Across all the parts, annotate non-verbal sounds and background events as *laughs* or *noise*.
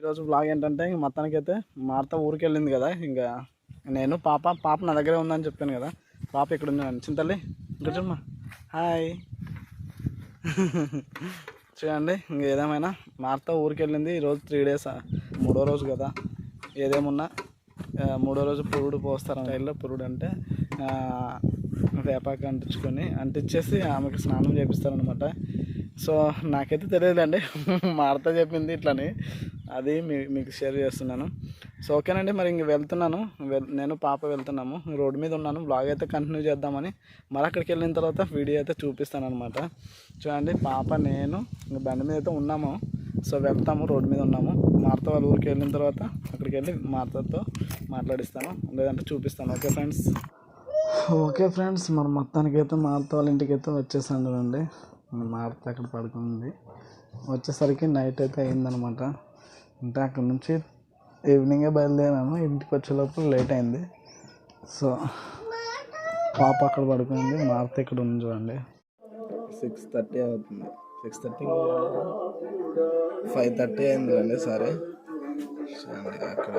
ఈరోజు బ్లాగ్ ఏంటంటే ఇంక మొత్తానికి అయితే ఊరికి వెళ్ళింది కదా. ఇంకా నేను పాప పాప నా దగ్గరే ఉందని చెప్పాను కదా. పాప ఇక్కడ ఉంది చింతల్లి ఇంకా చూడమ్మా. హాయ్ *laughs* చూడండి ఇంక ఏదేమైనా మార్త ఊరికి వెళ్ళింది ఈరోజు త్రీ డేస్ మూడో రోజు కదా. ఏదేమున్నా మూడో రోజు పురుడు పోస్తారు స్టైల్లో పురుడు అంటే వేపాకు అంటించుకొని అంటించేసి ఆమెకి స్నానం చేపిస్తారనమాట సో నాకైతే తెలియదులేండి. *laughs* మా అత్త చెప్పింది ఇట్లని. అది మీ మీకు షేర్ చేస్తున్నాను. సో ఓకేనండి మరి ఇంక వెళ్తున్నాను. నేను పాప వెళ్తున్నాము. రోడ్డు మీద ఉన్నాను. బ్లాగ్ అయితే కంటిన్యూ చేద్దామని. మరి అక్కడికి వెళ్ళిన తర్వాత వీడియో అయితే చూపిస్తాను అనమాట చూడండి పాప నేను ఇంక బండి మీద అయితే ఉన్నాము. సో వెళ్తాము రోడ్డు మీద ఉన్నాము. మార్త వాళ్ళ ఊరికి వెళ్ళిన తర్వాత అక్కడికి వెళ్ళి మార్తతో మాట్లాడిస్తాను. లేదంటే చూపిస్తాను. Okay friends? ఓకే ఫ్రెండ్స్ మరి మొత్తానికి అయితే మార్త వాళ్ళ ఇంటికి అయితే వచ్చేసాను అండి మార్త అక్కడ పడుకుంది. వచ్చేసరికి నైట్ అయితే అయిందనమాట అంటే అక్కడ నుంచి ఈవినింగే బయలుదేరాను. ఇంటికి వచ్చేలోపు లేట్ అయింది. సో పాప అక్కడ పడుకుంది. మార్త ఇక్కడ ఉంది చూడండి. సిక్స్ థర్టీ అవుతుంది. సిక్స్ థర్టీ ఫైవ్ థర్టీ అయింది అండి సరే. అక్కడ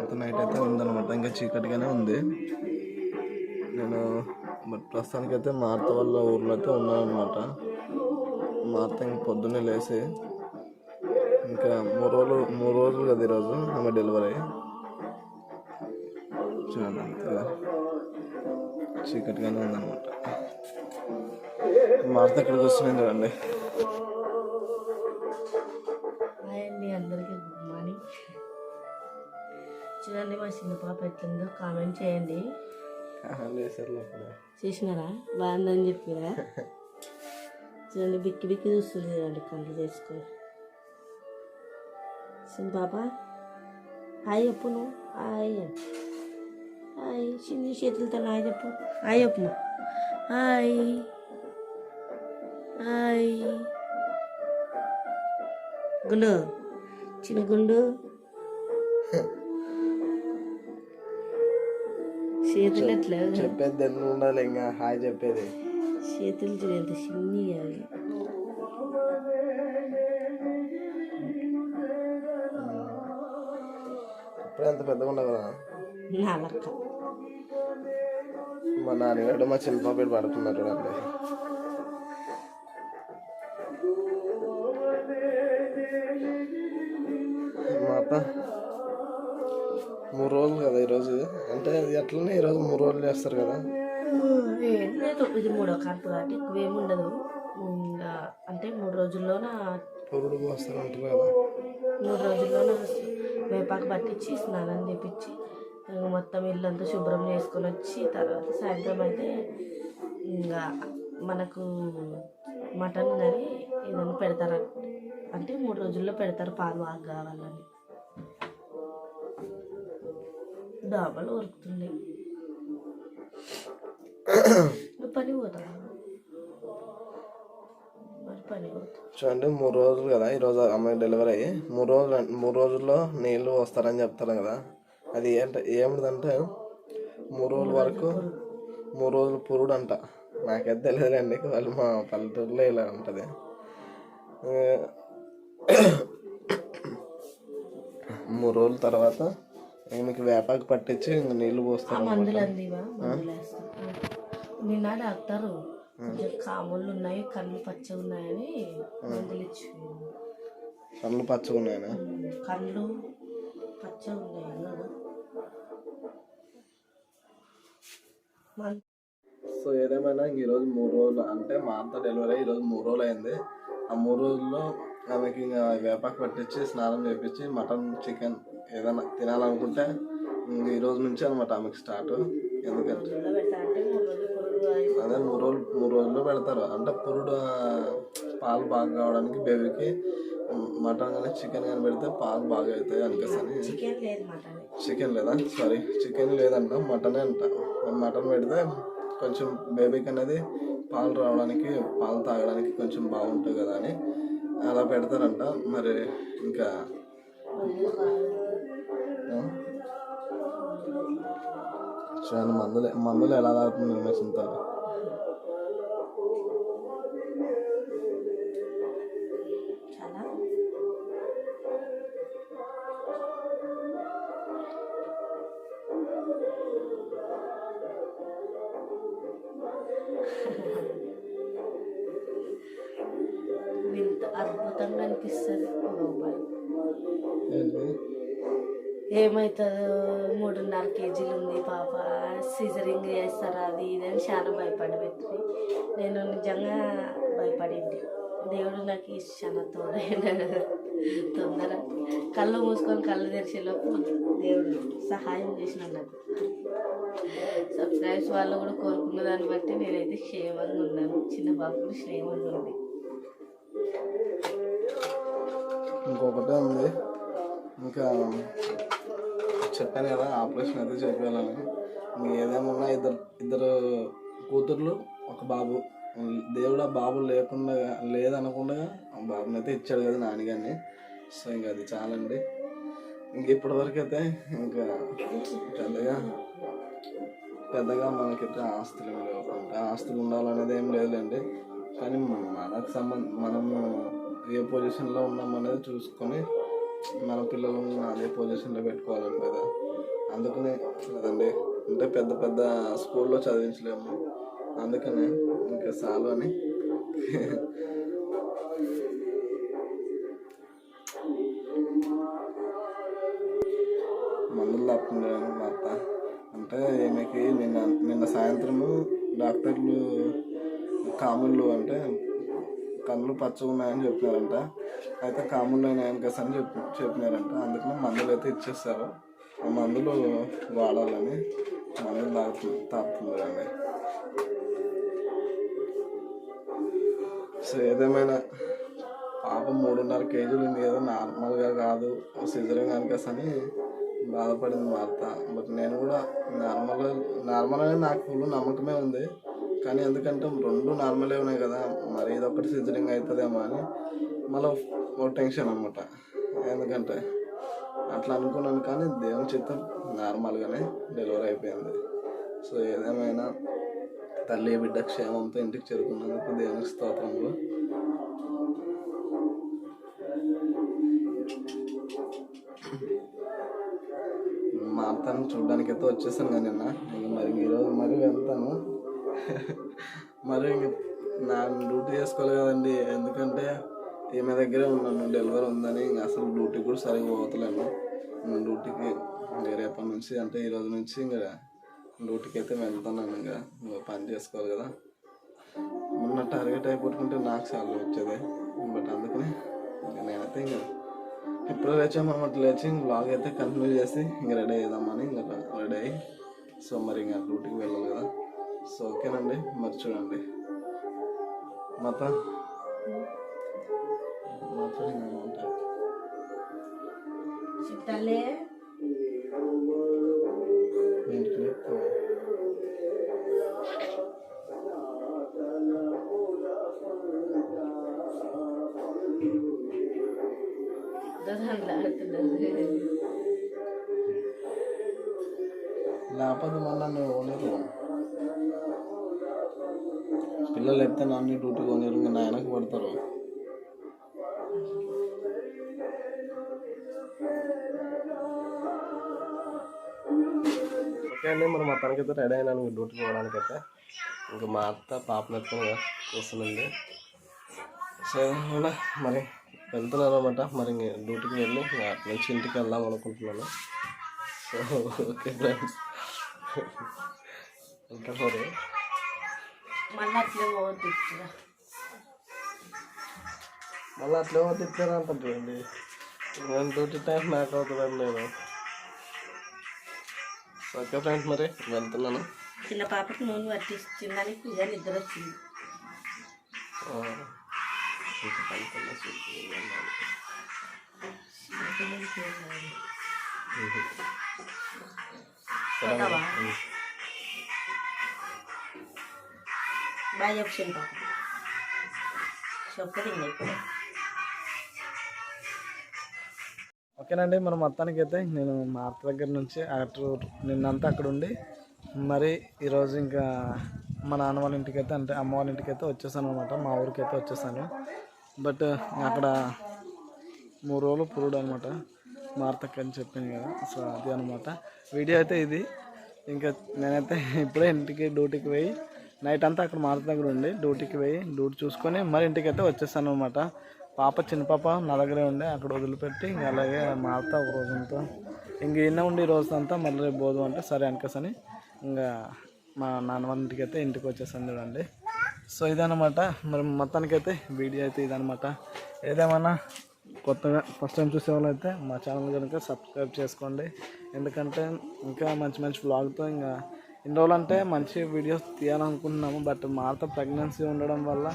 అంత నైట్ అయితే ఉందన్నమాట. ఇంకా చీకటిగానే ఉంది. నేను బట్ ప్రస్తుతానికి అయితే మా అత్త వాళ్ళ ఊర్లో అయితే ఉన్నాను మా అత్త ఇంక పొద్దున్నే లేచి ఇంకా మూడు రోజులు మూడు రోజులు కదా ఈరోజు ఆమె డెలివరీ. చూడండి అంతగా చీకటిగానే ఉందన్నమాట. మా అత్త ఇక్కడికి వస్తున్నాయి చూడండి. అందరికీ గుడ్ మార్నింగ్. చూడండి మా చిన్న పాప ఎట్లుందో కామెంట్ చేయండి. చూసినారా? బాగుందని చెప్పిరా? చూడండి బిక్కి బిక్కి చూస్తుంది చూడండి కళ్ళు చేసుకొని చిన్న పాప హాయ్ చెప్పు నువ్వు. హాయ్. హాయ్. చిన్న చేతులతో హాయ్ చెప్పు. హాయ్ చెప్పు. హాయ్. హాయ్. గుండు. చిన్న గుండు. *laughs* చేతులు ఎట్లా? చెప్పేది తెలుగు ఉండాలి ఇంకా హాయ్ చెప్పేది. చేతులు చూడు ఎంత చిన్ని అవి. ఇప్పుడే అంత పెద్దగా ఉండవు కదా? నా లక్క మా నాన్నగారు మా చిన్న పాప ఇక్కడ పడుకున్నారు అంటే ఎట్లనే ఈరోజు మూడు రోజులు చేస్తారు కదా. లేదు ఇది మూడో కడుపు కాబట్టి ఎక్కువేమి ఉండదు. ఇంకా అంటే మూడు రోజుల్లోన పొరుడు పోస్తారు అంటారు కదా. మూడు రోజుల్లోన వేపాకు పట్టించి స్నానం చేపించి మొత్తం ఇల్లంతా శుభ్రం చేసుకొని వచ్చి తర్వాత సాయంత్రం అయితే ఇంకా మనకు మటన్ కానీ ఏదైనా పెడతారు అంటే మూడు రోజుల్లో పెడతారు పాలు బాగా కావాలని. దోమలు ఉరుకుతున్నాయి నువ్వు పని పోతావా పోతా. చూడండి మూడు రోజులు కదా ఈరోజు అమ్మాయి డెలివరీ అయ్యి మూడు రోజులు మూడు రోజుల్లో నీళ్ళు వస్తారని చెప్తారు కదా అది ఏంట ఏమిటంటే మూడు రోజుల వరకు మూడు రోజులు పురుడు అంట నాకైతే తెలియదులేండి వాళ్ళు మా పల్లెటూరులో ఇలా ఉంటుంది. మూడు రోజుల తర్వాత మీకు వేపాకు పట్టించి ఇంక నీళ్ళు పోస్తారు మందులు అందివా? మందులు వేస్తాం. నిన్న డాక్టరు కొంచెం కాముళ్ళు ఉన్నాయి కళ్ళు పచ్చగా ఉన్నాయని మందులు ఇచ్చి కళ్ళు పచ్చగా ఉన్నాయన? కళ్ళు పచ్చగా ఉన్నాయి అన్నాడు. మన్- సో ఏదేమైనా ఇంక ఈరోజు మూడు రోజులు అంటే మా అంత డెలివరీ ఈరోజు మూడు రోజులు అయింది. ఆ మూడు రోజుల్లో ఆమెకి ఇంకా వేపాకు పట్టించి స్నానం చేపించి మటన్ చికెన్ ఏదైనా తినాలనుకుంటే ఈ రోజు నుంచి అనమాట ఆమెకి స్టార్ట్ ఎందుకంటే అదే మూడు రోజులు మూడు రోజుల్లో పెడతారు. అంటే పురుడు పాలు బాగా కావడానికి బేబీకి మటన్ కానీ చికెన్ కానీ పెడితే పాలు బాగా అవుతాయి అనిపిస్తుంది. చికెన్ లేదా సారీ చికెన్ లేదంట మటనే అంట. మటన్ పెడితే కొంచెం బేబీకి అనేది పాలు రావడానికి పాలు తాగడానికి కొంచెం బాగుంటుంది కదా అని. అలా పెడతారంట. మరి ఇంకా చాలా మందులు మందులు ఎలా తాగుతుంది మీ చింతలు సీజరింగ్ చేస్తారా అది ఇది అని చాలా భయపడి పెట్టి నేను నిజంగా భయపడింది దేవుడు నాకు చాలా తోడైనాడు. తొందర. కళ్ళు మూసుకొని కళ్ళు తెరిచేలోపు దేవుడు సహాయం చేసినాడు నాకు. సబ్స్క్రైబ్స్ వాళ్ళు కూడా కోరుకున్న దాన్ని బట్టి నేనైతే క్షేమంగా ఉన్నాను. చిన్న బాబు క్షేమంగా ఉంది. ఇంకొకటే ఉంది. ఇంకా చెప్పాను కదా ఆపరేషన్ అయితే చెప్పాలని ఏదేమన్నా ఇద్దరు ఇద్దరు కూతుర్లు ఒక బాబు. దేవుడు ఆ బాబు లేకుండా లేదనకుండా ఆ బాబుని అయితే ఇచ్చాడు కదా నాన్నగారిని. సో ఇంకా అది చాలండి. ఇంక ఇప్పటి వరకు అయితే ఇంకా పెద్దగా పెద్దగా మనకైతే ఆస్తులు అంటే ఆస్తులు ఉండాలనేది ఏం లేదులేండి. కానీ మనకు సంబంధ మనము ఏ పొజిషన్లో ఉన్నామనేది చూసుకొని మన పిల్లలను అదే పొజిషన్లో పెట్టుకోవాలండి కదా. అందుకనే కదండి. అంటే పెద్ద పెద్ద స్కూల్లో చదివించలేము. అందుకనే ఇంకా చాలు అని. మందులు తప్పకుండా మా అత్త. అంటే ఈమెకి నిన్న నిన్న సాయంత్రము డాక్టర్లు కాముళ్ళు అంటే కళ్ళు పచ్చగా ఉన్నాయని చెప్పినారంట. అయితే కాముళ్ళు అయినాయని కదా అని చెప్పి చెప్పినారంట. అందుకని మందులు అయితే ఇచ్చేస్తారు. ఆ మందులు వాడాలని మందులు తాగుతు తాగుతున్నారండి సో ఏదేమైనా పాప మూడున్నర కేజీలు ఉంది కదా నార్మల్గా కాదు సిజరింగ్ కనుకసని బాధపడింది మా బట్ నేను కూడా నార్మల్గా నార్మల్గా నాకు ఫుల్ నమ్మకమే ఉంది. కానీ ఎందుకంటే రెండు నార్మలే ఉన్నాయి కదా మరి ఇదొకటి సిజరింగ్ అవుతుందేమో అని. మళ్ళీ ఓ టెన్షన్ అనమాట ఎందుకంటే అట్లా అనుకున్నాను కానీ దేవుని చిత్తం నార్మల్గానే డెలివరీ అయిపోయింది. సో ఏదేమైనా తల్లి బిడ్డ క్షేమంతో ఇంటికి చేరుకున్నందుకు దేవుని స్తోత్రంలో మా అత్తను చూడడానికి అయితే వచ్చేసాను కానీ నిన్న ఇంక మరి ఈరోజు మరి వెళ్తాను. మరి ఇంక నా డ్యూటీ చేసుకోవాలి కదండి ఎందుకంటే ఈమె దగ్గరే ఉన్నాను డెలివరీ ఉందని ఇంకా అసలు డ్యూటీ కూడా సరిగ్గా పోతలేను డ్యూటీకి ఇంకా రేపటి నుంచి అంటే ఈ రోజు నుంచి ఇంకా డ్యూటీకి అయితే వెళ్తున్నాను ఇంకా. ఇంకా పని చేసుకోవాలి కదా. మొన్న టార్గెట్ అయిపోతుంటే నాకు చాలా వచ్చేది. బట్ అందుకని ఇంకా నేనైతే ఇంకా ఎప్పుడు లేచామన్నమాట లేచి బ్లాగ్ అయితే కంటిన్యూ చేసి ఇంకా రెడీ అవుదామని ఇంకా రెడీ అయ్యి సో మరి ఇంకా డ్యూటీకి వెళ్ళాలి కదా. సో ఓకేనండి మరి చూడండి. మాత మాత్రం ఇంకా చిట్టాలే. లేకపోతే మొన్న నువ్వు కొనేరు పిల్లలు ఎత్తే నాన్న డ్యూటీ కొనేరు ఇంకా నాయనకు పడతారు. ఓకే అండి మరి మొత్తానికైతే రెడీ అయినాను డ్యూటీకి పోవడానికైతే ఇంకా మా అత్త పాపను ఎత్తుకొని వస్తుందండి సో కూడా మరి వెళ్తున్నాను అనమాట మరి డ్యూటీకి వెళ్ళి నుంచి ఇంటికి వెళ్దాం అనుకుంటున్నాను. సో ఓకే ఫ్రెండ్స్ ఇంకా మరి? మళ్ళీ అట్లే పోవద్దు. మళ్ళీ అట్లే నేను డ్యూటీ టైం నాకు అవుతుందండి నేను సో ఓకే ఫ్రెండ్స్ మరి వెళ్తున్నాను చిన్న పాపకి నూనె పట్టించిందని పూజ నిద్ర వచ్చింది ఆ, ఇంకా పడుకున్నా చూసి వెళ్ళాలి. చిన్నపిల్లలకి ఏం కాదు. మ్మ్. పోతావా? మ్మ్. బాగా చెప్పాను పాప చెప్పదు ఇప్పుడు ఓకేనండి మన మొత్తానికి అయితే నేను మా అత్త దగ్గర నుంచి అటు నిన్నంతా అక్కడ ఉండి మరి ఈరోజు ఇంకా మా నాన్న వాళ్ళ ఇంటికి అయితే అంటే అమ్మ వాళ్ళ ఇంటికి అయితే వచ్చేసాను అనమాట మా ఊరికి అయితే వచ్చేసాను. బట్ అక్కడ మూడు రోజులు పురుడు అనమాట మా అని చెప్పింది కదా సో అది అనమాట వీడియో అయితే ఇది ఇంకా నేనైతే ఇప్పుడే ఇంటికి డ్యూటీకి పోయి నైట్ అంతా అక్కడ మా దగ్గర ఉండి డ్యూటీకి పోయి డ్యూటీ చూసుకొని మరి ఇంటికి అయితే వచ్చేసాను అనమాట పాప చిన్న పాప నా దగ్గరే ఉండే. అక్కడ వదిలిపెట్టి ఇంక అలాగే మారుతా ఒక రోజంతా ఇంక ఈయన ఉండి ఈ రోజంతా. మళ్ళీ రేపు పోదు అంటే సరే అని ఇంకా మా నాన్న ఇంటికి అయితే ఇంటికి వచ్చేసాను చూడండి. సో ఇదనమాట మరి మొత్తానికైతే వీడియో అయితే ఇదనమాట ఏదేమన్నా కొత్తగా ఫస్ట్ టైం చూసే వాళ్ళైతే మా ఛానల్ కనుక సబ్స్క్రైబ్ చేసుకోండి. ఎందుకంటే ఇంకా మంచి మంచి బ్లాగ్తో ఇంకా ఇన్ని రోజులు అంటే మంచి వీడియోస్ తీయాలనుకుంటున్నాము. బట్ మాతో ప్రెగ్నెన్సీ ఉండడం వల్ల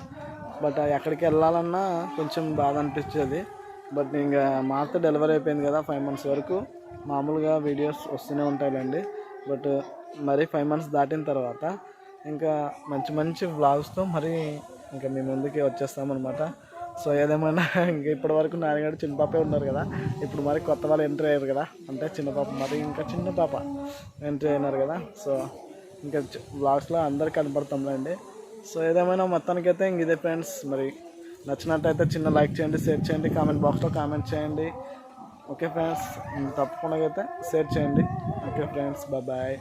బట్ ఎక్కడికి వెళ్ళాలన్నా కొంచెం బాధ అనిపించేది. బట్ ఇంకా మాతో డెలివరీ అయిపోయింది కదా ఫైవ్ మంత్స్ వరకు. మామూలుగా వీడియోస్ వస్తూనే ఉంటాయిలేండి. బట్ మరి ఫైవ్ మంత్స్ దాటిన తర్వాత ఇంకా మంచి మంచి వ్లాగ్స్తో మరి ఇంకా మీ ముందుకి వచ్చేస్తామన్నమాట సో ఏదేమైనా ఇంకా ఇప్పటి వరకు నాన్నగారు చిన్న పాపే ఉన్నారు కదా. ఇప్పుడు మరి కొత్త వాళ్ళు ఎంటర్ అయ్యారు కదా. అంటే చిన్న పాప మరి ఇంకా చిన్న పాప ఎంటర్ అయినారు కదా. సో ఇంకా వ్లాగ్స్లో అందరు కనపడతాంలేండి. సో ఏదేమైనా మొత్తానికైతే ఇంక ఇదే ఫ్రెండ్స్. మరి నచ్చినట్టయితే చిన్న లైక్ చేయండి షేర్ చేయండి కామెంట్ బాక్స్లో కామెంట్ చేయండి. ఓకే ఫ్రెండ్స్ తప్పకుండా అయితే షేర్ చేయండి. Okay friends bye.